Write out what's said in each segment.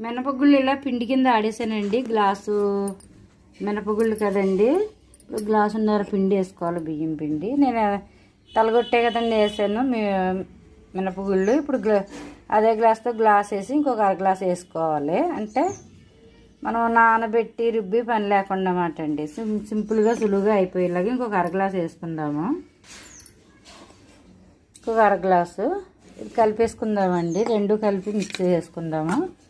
మినపగుళ్ళు ఇలా పిండి కింద ఆడేసానండి. గ్లాసు మినపగుళ్ళు కదండి. ఇప్పుడు గ్లాసున్నర పిండి వేసుకోవాలి బియ్యం పిండి. నేను తలగొట్టే కదండి వేసాను. మీ మినపగుళ్ళు. ఇప్పుడు గ్లా అదే గ్లాస్తో గ్లాస్ వేసి ఇంకొక అర గ్లాస్ వేసుకోవాలి. అంటే మనం నానబెట్టి రుబ్బి పని లేకుండా అన్నమాట అండి. సిం సింపుల్గా సులువుగా అయిపోయేలాగా ఇంకొక అర గ్లాస్ వేసుకుందాము. ఇంకొక అర గ్లాసు. ఇది కలిపేసుకుందామండి. రెండు కలిపి మిక్స్ చేసుకుందాము.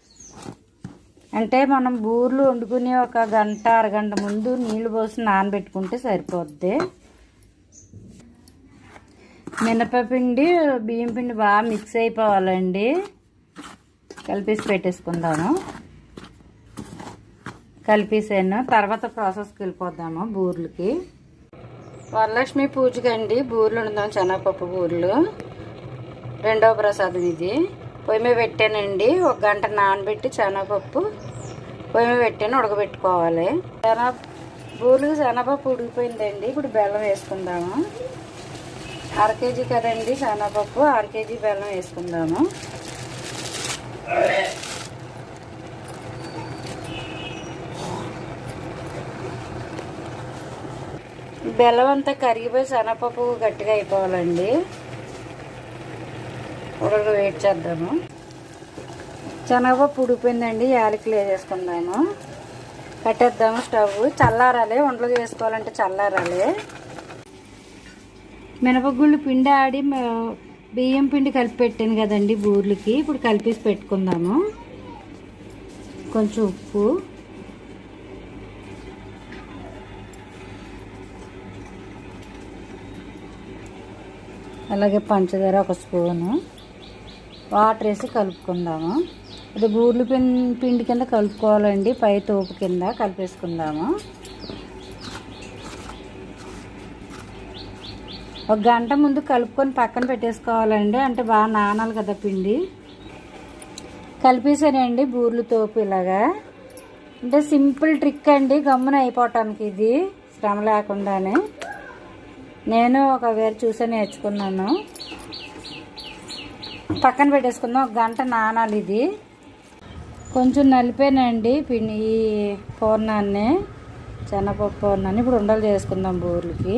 అంటే మనం బూర్లు వండుకుని ఒక గంట అరగంట ముందు నీళ్ళు పోసి నానబెట్టుకుంటే సరిపోద్ది. మినపపిండి బియ్యం పిండి బాగా మిక్స్ అయిపోవాలండి. కలిపేసి పెట్టేసుకుందాము. కలిపేసాను. తర్వాత ప్రాసెస్కి వెళ్ళిపోదాము బూర్లకి. వరలక్ష్మి పూజకండి. బూర్లు వండుదాం శనగపప్పు బూర్లు. రెండవ ప్రసాదం ఇది. పొయ్యి మీద పెట్టానండి. ఒక గంట నానబెట్టి శనగపప్పు పొయ్యి మీద పెట్టాను ఉడకబెట్టుకోవాలి. శనగ బూర్లు శనగపప్పు ఉడికిపోయిందండి. ఇప్పుడు బెల్లం వేసుకుందాము. అర కేజీ కదండి శనగపప్పు అర కేజీ బెల్లం వేసుకుందాము. బెల్లం అంతా కరిగిపోయి శనగపప్పు గట్టిగా అయిపోవాలండి. ఉడక వెయిట్ చేద్దాము. శనగపప్పు ఉడిపోయిందండి యాలకులు వేసేసుకుందాము. కట్టేద్దాము స్టవ్. చల్లారాలి వంటలు చేసుకోవాలంటే చల్లారాలి. మినపగుళ్ళు పిండి ఆడి బియ్యం పిండి కలిపి పెట్టాను కదండి బూర్లకి. ఇప్పుడు కలిపేసి పెట్టుకుందాము. కొంచెం ఉప్పు. అలాగే పంచదార ఒక స్పూను. వాటర్ వేసి కలుపుకుందాము. ఇది గూర్లు పిండి పిండి కింద కలుపుకోవాలండి. పై తోపు కింద కలిపేసుకుందాము. ఒక గంట ముందు కలుపుకొని పక్కన పెట్టేసుకోవాలండి. అంటే బాగా నానాలి కదా పిండి. కలిపేసానండి బూర్లు తోపు ఇలాగా. అంటే సింపుల్ ట్రిక్ అండి. గమ్మున అయిపోవటానికి ఇది. శ్రమ లేకుండానే. నేను ఒక వేరు చూసే నేర్చుకున్నాను. పక్కన పెట్టేసుకుందాం. ఒక గంట నానాలి ఇది. కొంచెం నలిపానండి పిండి ఈ పూర్ణాన్ని శనగపప్పు పూర్ణాన్ని ఇప్పుడు ఉండలు చేసుకుందాం బూర్లకి.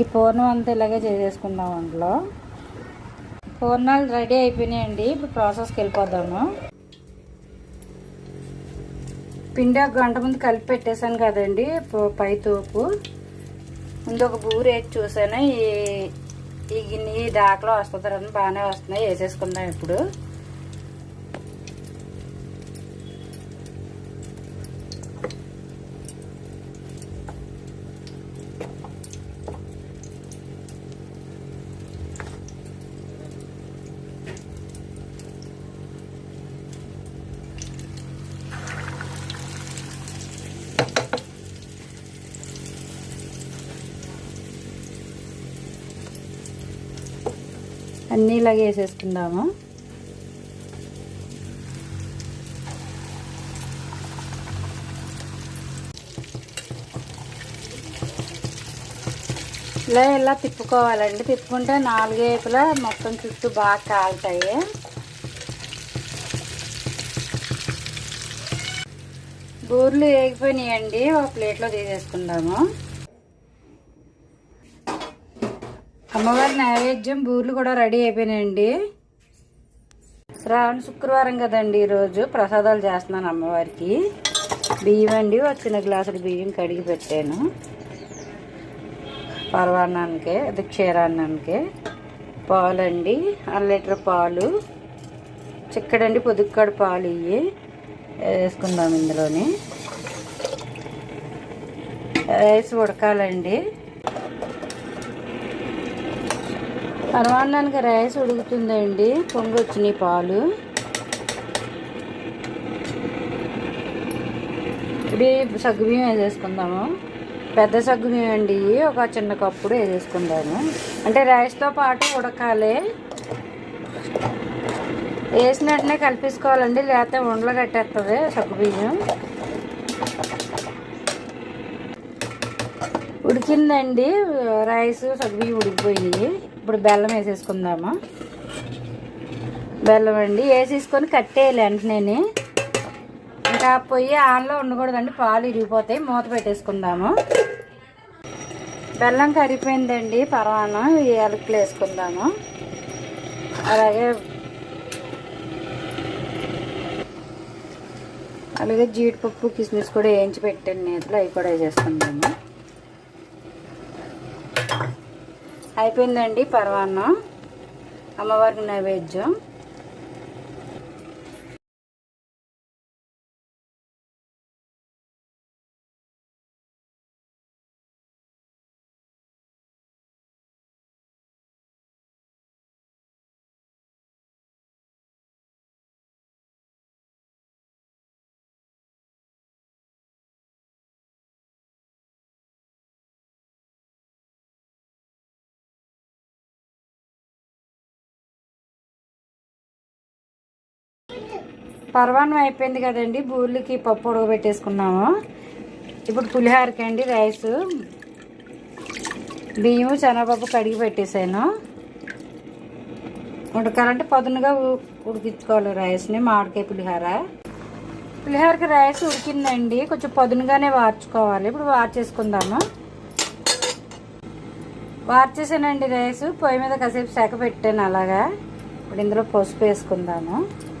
ఈ పూర్ణం అంతా ఇలాగే చేసేసుకుందాం అందులో. పూర్ణాలు రెడీ అయిపోయినాయండి. ఇప్పుడు ప్రాసెస్కి వెళ్ళిపోదాము. పిండి ఒక గంట ముందు కలిపి పెట్టేశాను కదండి. పై తోపు. ముందు ఒక బూరు వేసి చూసాను ఈ ఈ గిన్నె ఈ దాకలో వస్తుంది బాగానే వస్తున్నాయి వేసేసుకుందాం ఇప్పుడు. అన్నీ ఇలాగే వేసేసుకుందాము. ఇలా ఇలా తిప్పుకోవాలండి. తిప్పుకుంటే నాలుగేపులా మొత్తం చుట్టూ బాగా కాలుతాయి. బూర్లు వేగిపోయినాయండి. ఒక ప్లేట్లో తీసేసుకుందాము. అమ్మవారి నైవేద్యం బూర్లు కూడా రెడీ అయిపోయినాయండి. శ్రావణ శుక్రవారం కదండి ఈరోజు ప్రసాదాలు చేస్తున్నాను అమ్మవారికి. బియ్యం అండి ఒక చిన్న గ్లాసుడు బియ్యం కడిగి పెట్టాను. పర్వాన్నానికే అది క్షీరాన్నానికే. పాలండి అర లీటర్ పాలు. చిక్కడండి పొదుక్కడు పాలు ఇవి వేసుకుందాం ఇందులోని. రైస్ ఉడకాలండి. పరమాన్నానికి రైస్ ఉడుకుతుందండి. పొంగి వచ్చినాయి పాలు ఇది సగ్గుబియ్యం వేసేసుకుందాము. పెద్ద సగ్గుబియ్యం అండి ఇవి. ఒక చిన్న కప్పుడు వేసేసుకుందాము. అంటే రైస్తో పాటు ఉడకాలి. వేసిన వెంటనే కలిపేసుకోవాలండి. లేకపోతే ఉండలు కట్టేస్తుంది సగ్గుబియ్యం ఉడికిందండి. రైస్ సగ్గుబియ్యం ఉడికిపోయినాయి. ఇప్పుడు బెల్లం వేసేసుకుందాము? బెల్లం అండి. వేసేసుకొని కట్టేయాలి వెంటనే ఇంకా పొయ్యి ఆన్లో ఉండకూడదండి పాలు ఇరిగిపోతాయి. మూత పెట్టేసుకుందాము. బెల్లం కరిగిపోయిందండి పరమాన్నం ఎలుకలు వేసుకుందాము. అలాగే అలాగే జీడిపప్పు కిస్మిస్ కూడా వేయించి పెట్టాను నేతలు అవి కూడా వేసేసుకుందాము. అయిపోయిందండి పర్వాన్నం. అమ్మవారికి నైవేద్యం. పర్వాణం అయిపోయింది కదండి. బూర్లకి పప్పు ఉడకబెట్టేసుకున్నాము. ఇప్పుడు పులిహోరకి అండి రైస్. బియ్యం శనగపప్పు కడిగి పెట్టేశాను. ఉడకాలంటే పొద్దునగా ఉడికించుకోవాలి రైస్ని మామిడికాయ పులిహోర. పులిహోరకి రైస్ ఉడికిందండి. కొంచెం పొదునుగానే వార్చుకోవాలి. ఇప్పుడు వార్చేసుకుందాము. వార్చేసానండి రైస్. పొయ్యి మీద కాసేపు శాఖ పెట్టాను అలాగా. ఇప్పుడు ఇందులో పసుపు వేసుకుందాము.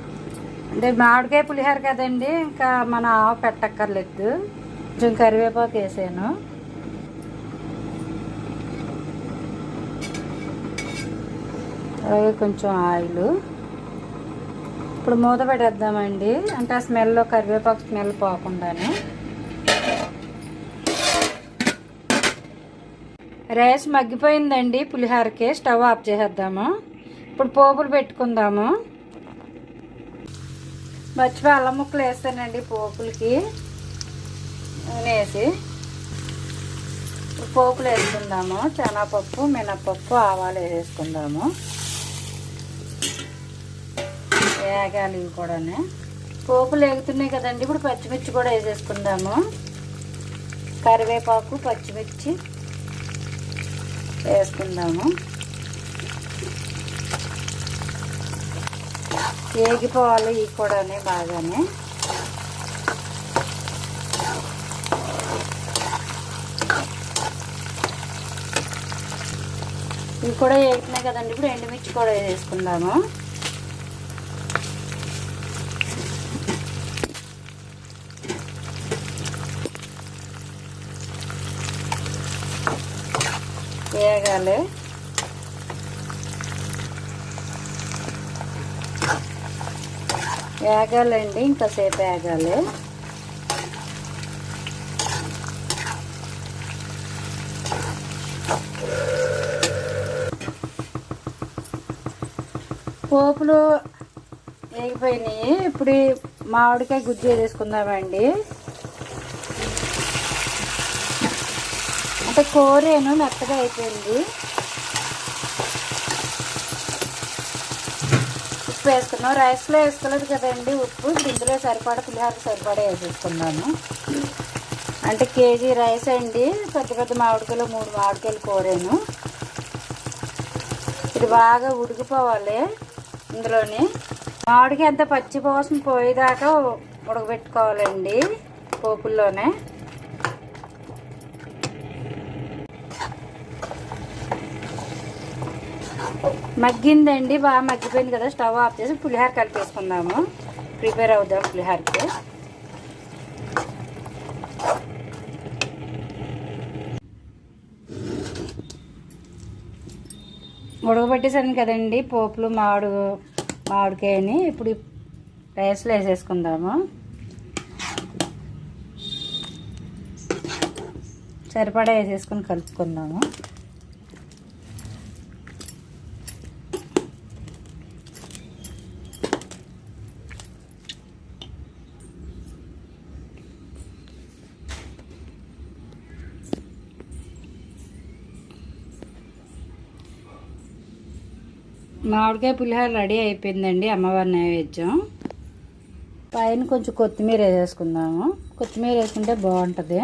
అంటే మామిడికాయ పులిహోర కదండి ఇంకా మన ఆవు పెట్టక్కర్లేదు. కొంచెం కరివేపాకు వేసాను. అలాగే కొంచెం ఆయిల్. ఇప్పుడు మూత పెట్టేద్దామండి. అంటే ఆ స్మెల్లో కరివేపాకు స్మెల్ పోకుండానే. రైస్ మగ్గిపోయిందండి పులిహోరకి. స్టవ్ ఆఫ్ చేసేద్దాము. ఇప్పుడు పోపులు పెట్టుకుందాము. మర్చిపోయి అల్లం ముక్కలు వేస్తానండి పోపులకి. నూనె వేసి. పోపులు వేసుకుందాము. శనగపప్పు మినపప్పు ఆవాలు వేసేసుకుందాము. వేగాలి ఇవి కూడానే. పోపులు వేగుతున్నాయి కదండి. ఇప్పుడు పచ్చిమిర్చి కూడా వేసేసుకుందాము. కరివేపాకు పచ్చిమిర్చి వేసుకుందాము. వేగిపోవాలి ఇవి కూడానే బాగానే. ఇవి కూడా వేగుతున్నాయి కదండి ఇప్పుడు ఎండుమిర్చి కూడా వేసుకుందాము. వేగాలి. వేగాలండి ఇంకాసేపు వేగాలి పోపులు వేగిపోయినాయి ఇప్పుడు మామిడికాయ గుజ్జు వేసుకుందామండి అంటే కూరేను మెత్తగా అయిపోయింది. ఉప్పు వేసుకున్నాం. రైస్లో వేసుకోలేదు కదండి ఉప్పు. ఇందులో సరిపడా పులిహోర సరిపడా వేసేసుకున్నాను. అంటే కేజీ రైస్ అండి. పెద్ద పెద్ద మామిడికాయలు మూడు మామిడికాయలు కోరాను. ఇది బాగా ఉడికిపోవాలి ఇందులోని. మామిడికి అంత పచ్చి కోసం పోయేదాకా ఉడకబెట్టుకోవాలండి పోపుల్లోనే. మగ్గిందండి బాగా మగ్గిపోయింది కదా. స్టవ్ ఆఫ్ చేసి పులిహోర కలిపేసుకుందాము. ప్రిపేర్ అవుదాం పులిహోరకి. ఉడకబెట్టేసాను కదండి పోపులు మామిడు మామిడికాయని. ఇప్పుడు రైస్లో వేసేసుకుందాము. సరిపడా వేసేసుకొని కలుపుకుందాము. మామిడికాయ పులిహోర రెడీ అయిపోయిందండి అమ్మవారి నైవేద్యం. పైన కొంచెం కొత్తిమీర వేసేసుకుందాము. కొత్తిమీర వేసుకుంటే బాగుంటుంది.